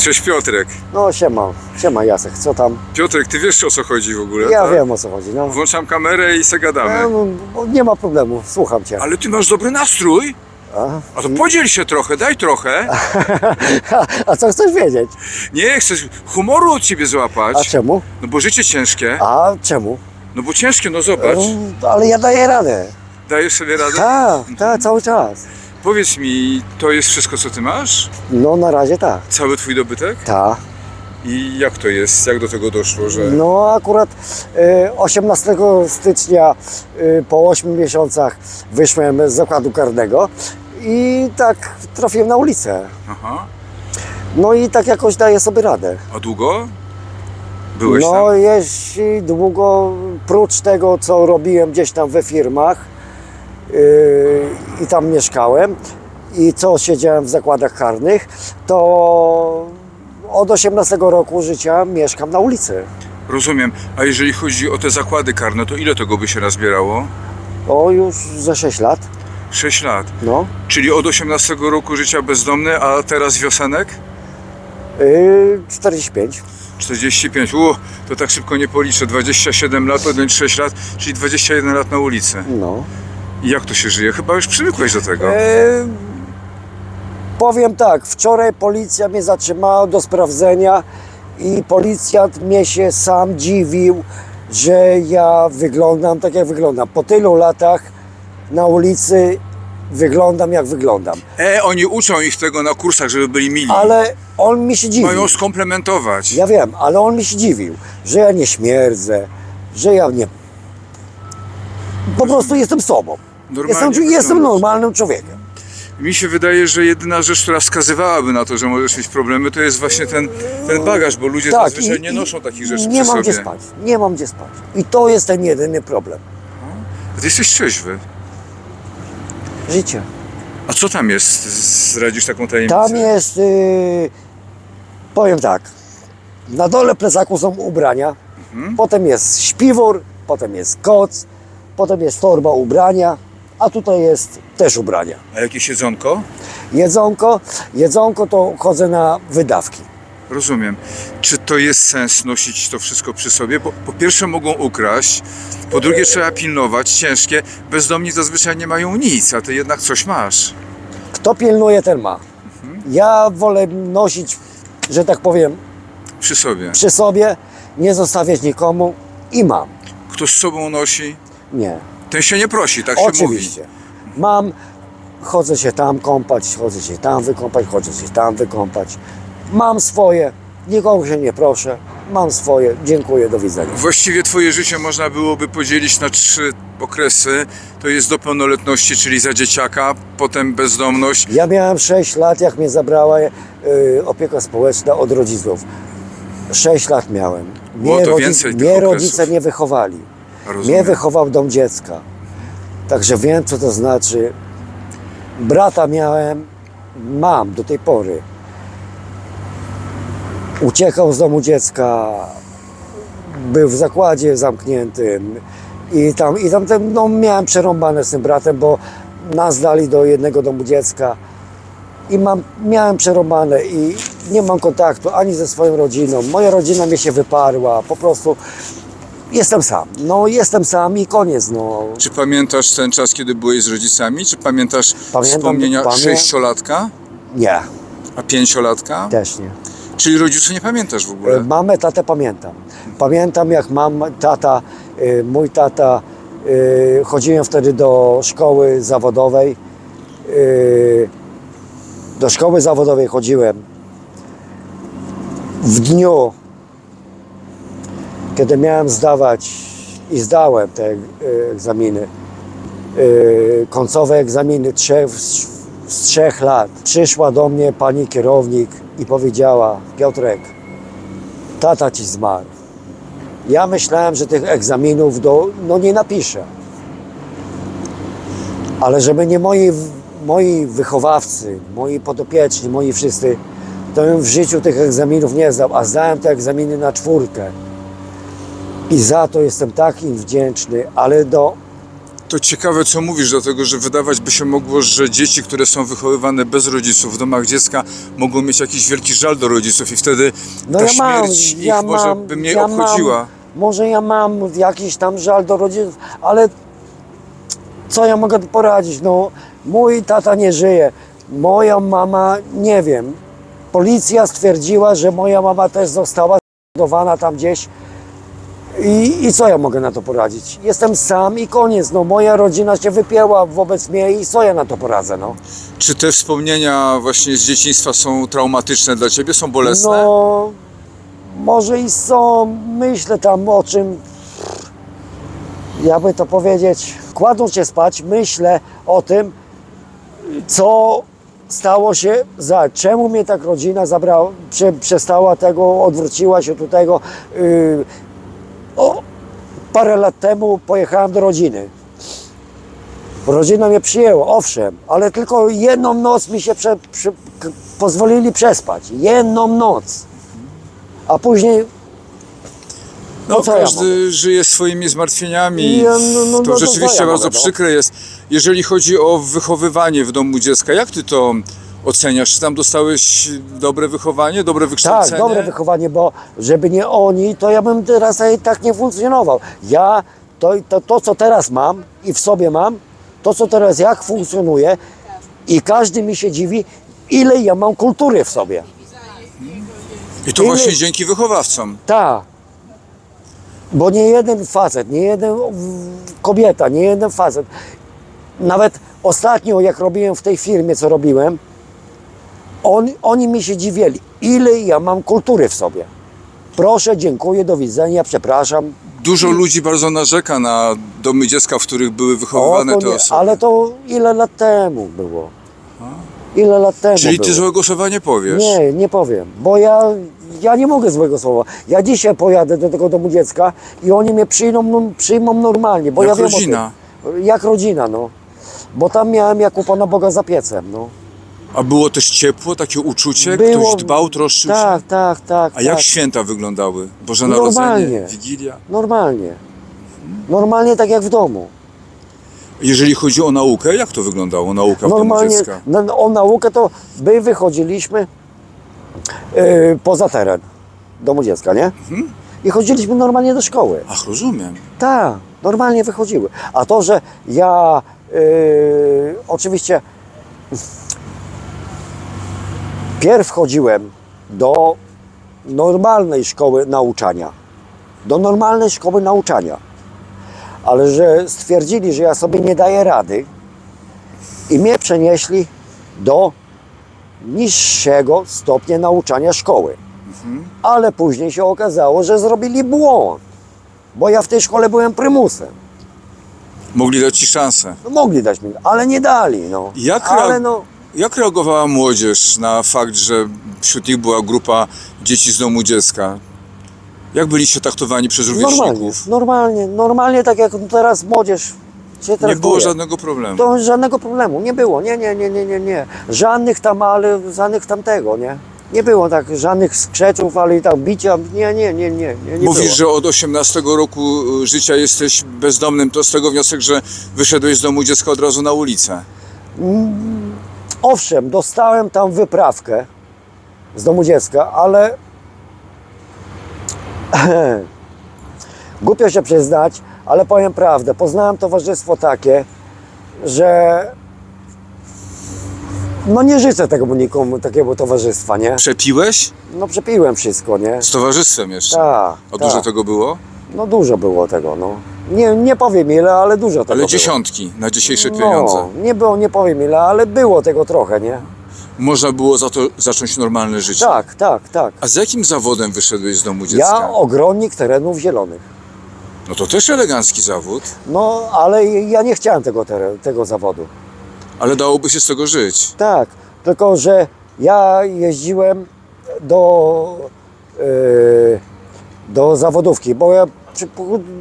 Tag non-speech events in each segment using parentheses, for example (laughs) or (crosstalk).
Cześć Piotrek. No siema, siema Jacek, co tam? Piotrek, ty wiesz o co chodzi w ogóle, Ja tak? wiem o co chodzi, no. Włączam kamerę i se gadamy. E, no, Nie ma problemu, słucham cię. Ale ty masz dobry nastrój? A, A to podziel się trochę, daj trochę. (laughs) a co chcesz wiedzieć? Nie, chcesz humoru od ciebie A złapać. czemu? No bo życie ciężkie. A czemu? No bo ciężkie, no zobacz. No, ale ja daję radę. Dajesz sobie radę? Tak, tak, cały czas. Powiedz mi, to jest wszystko co ty masz? No na razie tak. Cały twój dobytek? Tak. I jak to jest? Jak do tego doszło, że... No akurat e, 18 stycznia e, po 8 miesiącach wyszłem z zakładu karnego i tak trafiłem na ulicę. Aha. No i tak jakoś daję sobie radę. A długo? Byłeś no tam? jeśli długo, prócz tego co robiłem gdzieś tam we firmach i tam mieszkałem i co siedziałem w zakładach karnych, to od 18 roku życia mieszkam na ulicy. Rozumiem. A jeżeli chodzi o te zakłady karne, to ile tego by się nazbierało? O już ze 6 lat, 6 lat. no. Czyli od 18 roku życia bezdomny, a teraz wiosenek? Yy, 45. 45. U, to tak szybko nie policzę. 27 lat, odjąć 6 lat, czyli 21 lat na ulicy. No. I jak to się żyje? Chyba już przywykłeś do tego. Yy, powiem tak, wczoraj policja mnie zatrzymała do sprawdzenia i policjant mnie się sam dziwił, że ja wyglądam tak jak wyglądam. Po tylu latach na ulicy wyglądam jak wyglądam. E, oni uczą ich tego na kursach, żeby byli mili. Ale on mi się dziwił. Mają skomplementować. Ja wiem, ale on mi się dziwił, że ja nie śmierdzę, że ja nie... Po prostu jestem sobą. Normalnie Jestem, normalnym człowiekiem. Mi się wydaje, że jedyna rzecz, która wskazywałaby na to, że możesz mieć problemy, to jest właśnie ten, ten bagaż, bo ludzie zazwyczaj Tak, i- nie noszą takich rzeczy Nie przy mam sobie. gdzie spać. Nie mam gdzie spać. I to jest ten jedyny problem. Ty jesteś trzeźwy. Życie. A co tam jest? Zdradzisz taką tajemnicę? Tam jest, yy, powiem tak, na dole plecaku są ubrania, Mhm. potem jest śpiwór, potem jest koc, potem jest torba ubrania, a tutaj jest też ubrania. A jakieś jedzonko? Jedzonko, jedzonko to chodzę na wydawki. Rozumiem. Czy to jest sens nosić to wszystko przy sobie? Bo po pierwsze mogą ukraść, po drugie trzeba pilnować, ciężkie. Bezdomni zazwyczaj nie mają nic, a ty jednak coś masz. Kto pilnuje, ten ma. Ja wolę nosić, że tak powiem, Przy sobie. przy sobie, nie zostawiać nikomu i mam. Kto z sobą nosi, Nie. Ten się nie prosi, tak się mówi. Oczywiście. Mam, chodzę się tam kąpać, chodzę się tam wykąpać, chodzę się tam wykąpać. Mam swoje, nikogo się nie proszę. Mam swoje, dziękuję, do widzenia. Właściwie twoje życie można byłoby podzielić na trzy okresy. To jest do pełnoletności, czyli za dzieciaka, potem bezdomność. Ja miałem 6 lat, jak mnie zabrała y, opieka społeczna od rodziców. 6 lat miałem. Było to więcej tych mnie okresów. rodzice nie wychowali. Mnie Rozumiem. wychował dom dziecka. Także wiem, co to znaczy. Brata miałem, mam do tej pory. Uciekał z domu dziecka, był w zakładzie zamkniętym i tam, i tam ten, no, miałem przerąbane z tym bratem, bo nas dali do jednego domu dziecka i mam, miałem przerąbane i nie mam kontaktu ani ze swoją rodziną. Moja rodzina mnie się wyparła, po prostu jestem sam. No jestem sam i koniec, no. Czy pamiętasz ten czas, kiedy byłeś z rodzicami? Czy pamiętasz Pamiętam, wspomnienia pamię- sześciolatka, Nie, a pięciolatka? też nie. Czyli rodziców nie pamiętasz w E, ogóle? Mamę, tatę pamiętam. Pamiętam jak mam, tata, e, mój tata, e, chodziłem wtedy do szkoły zawodowej. e, Do szkoły zawodowej chodziłem w dniu, kiedy miałem zdawać i zdałem te e, egzaminy, e, końcowe egzaminy trzech, z trzech lat. Przyszła do mnie pani kierownik i powiedziała, Piotrek, tata ci zmarł. Ja myślałem, że tych egzaminów do, no nie napiszę. Ale żeby nie moi, moi wychowawcy, moi podopieczni, moi wszyscy, to bym w życiu tych egzaminów nie zdał, a zdałem te egzaminy na czwórkę. I za to jestem tak im wdzięczny, ale do To ciekawe, co mówisz, dlatego że wydawać by się mogło, że dzieci, które są wychowywane bez rodziców w domach dziecka, mogą mieć jakiś wielki żal do rodziców i wtedy No ta ja mam, śmierć ja ich może mam, by mniej ja obchodziła. Mam, może ja mam jakiś tam żal do rodziców, ale co ja mogę poradzić? No, mój tata nie żyje, moja mama, nie wiem. Policja stwierdziła, że moja mama też została zbudowana tam gdzieś. I, I co ja mogę na to poradzić? Jestem sam i koniec. No, moja rodzina się wypięła wobec mnie i co ja na to poradzę? No, Czy te wspomnienia właśnie z dzieciństwa są traumatyczne dla ciebie, są bolesne? no może i są. Myślę tam o czym jakby to powiedzieć, kładąc się spać, myślę o tym, co stało się, za czemu mnie tak rodzina zabrała, prze, przestała tego, odwróciła się do tego. Yy, parę lat temu pojechałem do rodziny. Rodzina mnie przyjęła, owszem, ale tylko jedną noc mi się prze, pozwolili przespać. Jedną noc. A później No, ja każdy żyje swoimi zmartwieniami. Ja, no, no, to no, to rzeczywiście co ja bardzo mogę, no? przykre jest. Jeżeli chodzi o wychowywanie w domu dziecka, jak ty to oceniasz? Czy tam dostałeś dobre wychowanie, dobre Tak, wykształcenie? dobre wychowanie, bo żeby nie oni, to ja bym teraz tak nie funkcjonował. Ja, to, to, to co teraz mam i w sobie mam, to co teraz jak funkcjonuje i każdy mi się dziwi, ile ja mam kultury w sobie. I to Ile- właśnie dzięki wychowawcom. Tak. Bo nie jeden facet, nie jeden kobieta, nie jeden facet. Nawet ostatnio, jak robiłem w tej firmie, co robiłem, on, oni mi się dziwieli, ile ja mam kultury w sobie. Proszę, dziękuję, do widzenia, przepraszam. Dużo ludzi bardzo narzeka na domy dziecka, w których były wychowywane O, te nie, osoby. ale to ile lat temu było? Ile lat temu Czyli było? ty złego słowa nie powiesz. Nie, nie powiem, bo ja, ja nie mogę złego słowa. Ja dzisiaj pojadę do tego domu dziecka i oni mnie przyjmą, no, przyjmą normalnie, bo Jak ja wiem o rodzina. Jak rodzina, no. Bo tam miałem jak u Pana Boga za piecem, no. A było też ciepło, takie uczucie? Było- Ktoś dbał, troszczył Tak, się? tak, tak. A jak tak. święta wyglądały? Boże Normalnie. Narodzenie, Wigilia? Normalnie. Normalnie tak jak w domu. Jeżeli chodzi o naukę, jak to wyglądało, nauka w domu Normalnie dziecka? na, o naukę to my wychodziliśmy yy, poza teren domu dziecka, nie? Mhm. I chodziliśmy normalnie do szkoły. Ach, rozumiem. Tak, normalnie wychodziły. A to, że ja yy, oczywiście pierw chodziłem do normalnej szkoły nauczania. Do normalnej szkoły nauczania. Ale że stwierdzili, że ja sobie nie daję rady i mnie przenieśli do niższego stopnia nauczania szkoły. Ale później się okazało, że zrobili błąd bo ja w tej szkole byłem prymusem. Mogli dać ci szansę. No, mogli dać mi, ale nie dali, no. Jak ale no, Jak reagowała młodzież na fakt, że wśród nich była grupa dzieci z domu dziecka? Jak byliście traktowani przez normalnie, rówieśników? normalnie, normalnie tak jak teraz młodzież się Nie traktuje. było żadnego problemu. To żadnego problemu, nie było, nie, nie, nie, nie, nie, nie. Żadnych tam, ale żadnych tamtego, nie. Nie było tak, żadnych skrzeczów, ale i tam bicia, nie, nie, nie, nie, nie, nie Mówisz, było. że od 18 roku y, życia jesteś bezdomnym, to z tego wniosek, że wyszedłeś z domu dziecka od razu na ulicę. Owszem, dostałem tam wyprawkę z domu dziecka, ale (clears throat) głupio się przyznać, ale powiem prawdę. Poznałem towarzystwo takie, że no nie życzę tego nikomu, takiego towarzystwa, nie? Przepiłeś? No przepiłem wszystko, nie? Z towarzystwem jeszcze. Tak, A dużo tak. tego było? No dużo było tego, no. Nie, nie powiem ile, ale dużo tego Ale było. dziesiątki na dzisiejsze pieniądze. No, nie było, nie powiem ile, ale było tego trochę, nie? Można było za to zacząć normalne życie. Tak, tak, tak. A z jakim zawodem wyszedłeś z domu dziecka? Ja ogrodnik terenów zielonych. No to też elegancki zawód, No, ale ja nie chciałem tego, teren, tego zawodu. ale dałoby się z tego żyć. Tak, tylko że ja jeździłem do, yy, do zawodówki, bo ja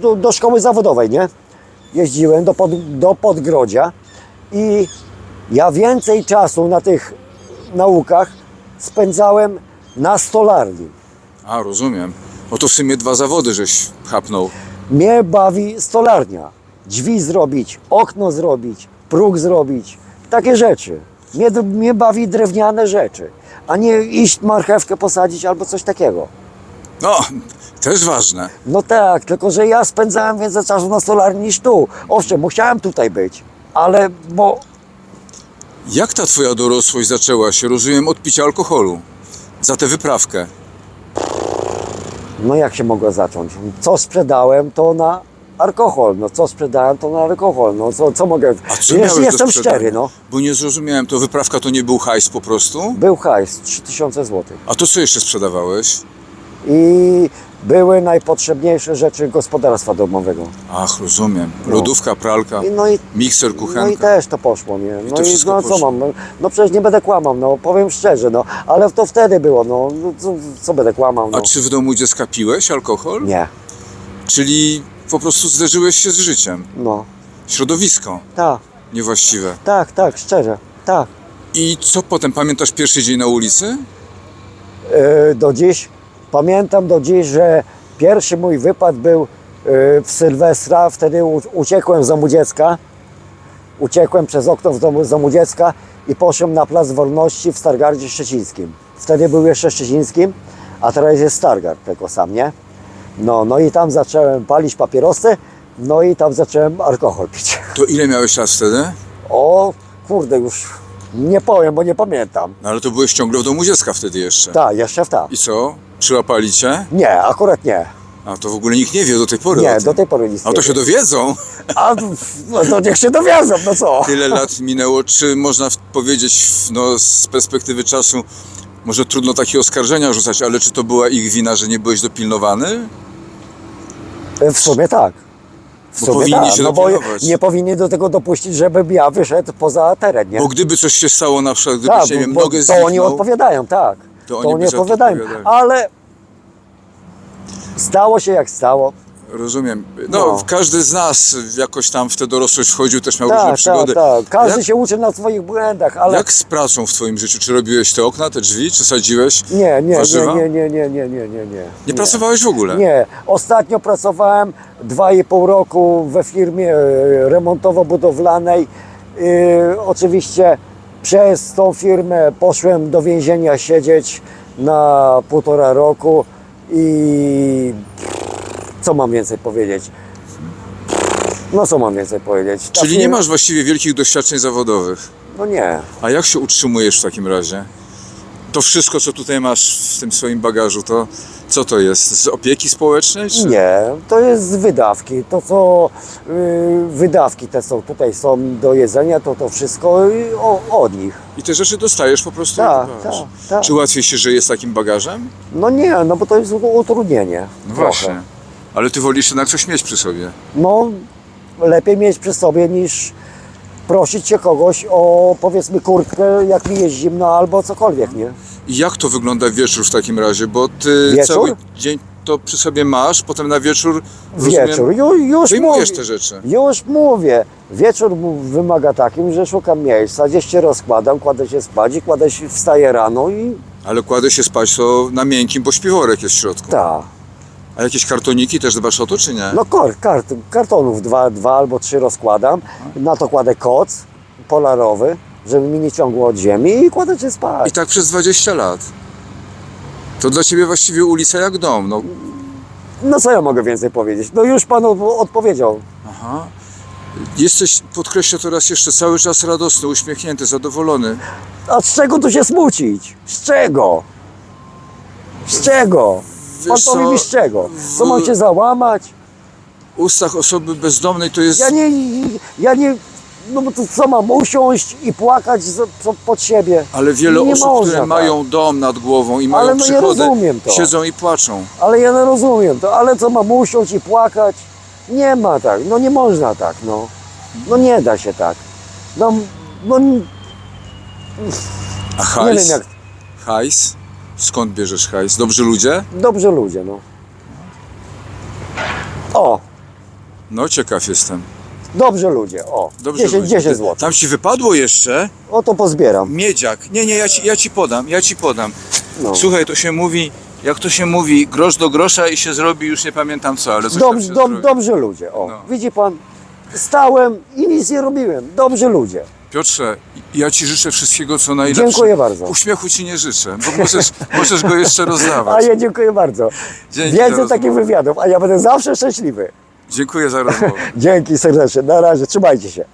do, do szkoły zawodowej, nie? Jeździłem do, pod, do Podgrodzia i ja więcej czasu na tych naukach spędzałem na stolarni. A, rozumiem. No to w sumie dwa zawody żeś chapnął. Mnie bawi stolarnia. drzwi zrobić, okno zrobić, próg zrobić. Takie rzeczy. Mnie, mnie bawi drewniane rzeczy, a nie iść marchewkę posadzić albo coś takiego. No, też ważne. No tak, tylko że ja spędzałem więcej czasu na stolarni niż tu. Owszem, musiałem tutaj być, ale bo Jak ta twoja dorosłość zaczęła się? Rozumiem od picia alkoholu. Za tę wyprawkę. No jak się mogło zacząć? Co sprzedałem, to na alkohol. No co sprzedałem, to na alkohol. No co, co mogę... A co Jeśli miałeś do jestem sprzedania? szczery, no. Bo nie zrozumiałem, to wyprawka to nie był hajs po prostu? Był hajs, 3000 zł. A to co jeszcze sprzedawałeś? I były najpotrzebniejsze rzeczy gospodarstwa domowego. Ach, rozumiem. No. Lodówka, pralka, I, no, i, mikser, no i kuchenka. też to poszło, nie? No to i wszystko no co poszło. mam? No, no przecież nie będę kłamał, no powiem szczerze, no. Ale to wtedy było, no. no co, co będę kłamał, no. A czy w domu dziecka piłeś alkohol? Nie, Czyli po prostu zderzyłeś się z życiem. no. Środowisko Tak, niewłaściwe. tak, tak, szczerze, tak. I co potem? Pamiętasz pierwszy dzień na ulicy? E, do dziś, pamiętam do dziś, że pierwszy mój wypad był e, w Sylwestra, wtedy uciekłem z domu dziecka, uciekłem przez okno z domu, z domu dziecka i poszedłem na Plac Wolności w Stargardzie Szczecińskim. Wtedy był jeszcze Szczecińskim, a teraz jest Stargard tylko sam, nie? No, no i tam zacząłem palić papierosy, no i tam zacząłem alkohol pić. To ile miałeś lat wtedy? O, kurde, już nie powiem, bo nie pamiętam. No ale to byłeś ciągle w domu dziecka wtedy jeszcze. Tak, jeszcze w tak. I co? Przyłapali cię? Nie, akurat nie. A to w ogóle nikt nie wie do tej pory o Nie, tym. do tej pory nic A nie to się wiem. dowiedzą. A no to niech się dowiedzą, no co? Tyle lat minęło. Czy można w- powiedzieć w- no, z perspektywy czasu, może trudno takie oskarżenia rzucać, ale czy to była ich wina, że nie byłeś dopilnowany? W sumie tak. W Bo sumie powinni tak, się no bo dopilnować. nie powinni do tego dopuścić, żebym ja wyszedł poza teren, nie? Bo gdyby coś się stało, na przykład gdybyś, tak, nie wiem, bo nogę to oni odpowiadają, tak. to oni oni by za to odpowiadają, odpowiadali. ale stało się jak stało. Rozumiem. No, No. każdy z nas jakoś tam w tę dorosłość wchodził, też miał różne Tak, tak, przygody. tak. Każdy jak, się uczy na swoich błędach, ale jak z pracą w twoim życiu? Czy robiłeś te okna, te drzwi, czy sadziłeś nie, nie, nie, warzywa? nie, nie, nie, nie, nie, nie, nie. Nie pracowałeś w ogóle? Nie, ostatnio pracowałem 2,5 roku we firmie e, remontowo-budowlanej. E, Oczywiście przez tą firmę poszłem do więzienia siedzieć na półtora roku i co mam więcej powiedzieć? No co mam więcej powiedzieć? Ta Czyli nie firma- masz właściwie wielkich doświadczeń zawodowych. No nie. A jak się utrzymujesz w takim razie? To wszystko, co tutaj masz w tym swoim bagażu, to co to jest? Z opieki społecznej? Czy? Nie, to jest z wydawki. To co y, wydawki te są tutaj są do jedzenia, to to wszystko y, o, od nich. I te rzeczy dostajesz po prostu? Tak, jak tak, masz. tak. Czy łatwiej się żyje z takim bagażem? No nie, no bo to jest utrudnienie. No trochę. właśnie. Ale ty wolisz jednak coś mieć przy sobie. No lepiej mieć przy sobie niż prosić się kogoś o powiedzmy kurtkę, jak mi jest zimno albo cokolwiek, nie? I jak to wygląda wieczór w takim razie? Bo ty Wieczór? cały dzień to przy sobie masz, potem na wieczór rozumiem, Wieczór, już, już wyjmujesz mówię, te rzeczy. Już mówię. Wieczór mu- wymaga takim, że szukam miejsca, gdzieś się rozkładam, kładę się spać i kładę się, wstaję rano i Ale kładę się spać to na miękkim, bo śpiworek jest w środku. tak. A jakieś kartoniki też dbasz o to, czy nie? No kart, kart, kartonów dwa, dwa albo trzy rozkładam, na to kładę koc polarowy, żeby mi nie ciągło od ziemi i kładę się spać. I tak przez 20 lat. To dla ciebie właściwie ulica jak dom. No, No co ja mogę więcej powiedzieć? No już pan od- odpowiedział. aha. Jesteś, podkreślę to raz jeszcze, cały czas radosny, uśmiechnięty, zadowolony. A z czego tu się smucić? Z czego? Z czego? Pan Wiesz powie co, mi z czego? Co w- mam się załamać? W ustach osoby bezdomnej to jest... Ja nie, ja nie, no bo to co mam usiąść i płakać za- co- pod siebie? Ale wiele nie osób, można które tak. mają dom nad głową i mają no ja przychody, rozumiem to. siedzą i płaczą. Ale ja nie rozumiem to, ale co mam usiąść i płakać? Nie ma tak, no nie można tak, no. No nie da się tak. No, no nie A hajs? wiem jak, Hajs? Skąd bierzesz hajs? Dobrzy ludzie? dobrze ludzie, no. O, No ciekaw jestem. dobrze ludzie, o. Dobrze 10, ludzie. 10 zł. Tam ci wypadło jeszcze O to pozbieram. miedziak. Nie, nie, ja ci, ja ci podam, ja ci podam. No. Słuchaj, to się mówi, jak to się mówi, grosz do grosza i się zrobi, już nie pamiętam co, ale coś tam Dobrze, się dob, zrobi. dobrze ludzie, o. No. Widzi pan? stałem i nic nie robiłem. Dobrzy ludzie. Piotrze, ja Ci życzę wszystkiego, co najlepsze. Dziękuję bardzo. Uśmiechu Ci nie życzę, bo możesz, możesz go jeszcze (laughs) A rozdawać. ja dziękuję bardzo. Dzięki Więcej takich wywiadów, a ja będę zawsze szczęśliwy. Dziękuję za rozmowę. (laughs) Dzięki serdecznie. Na razie. Trzymajcie się.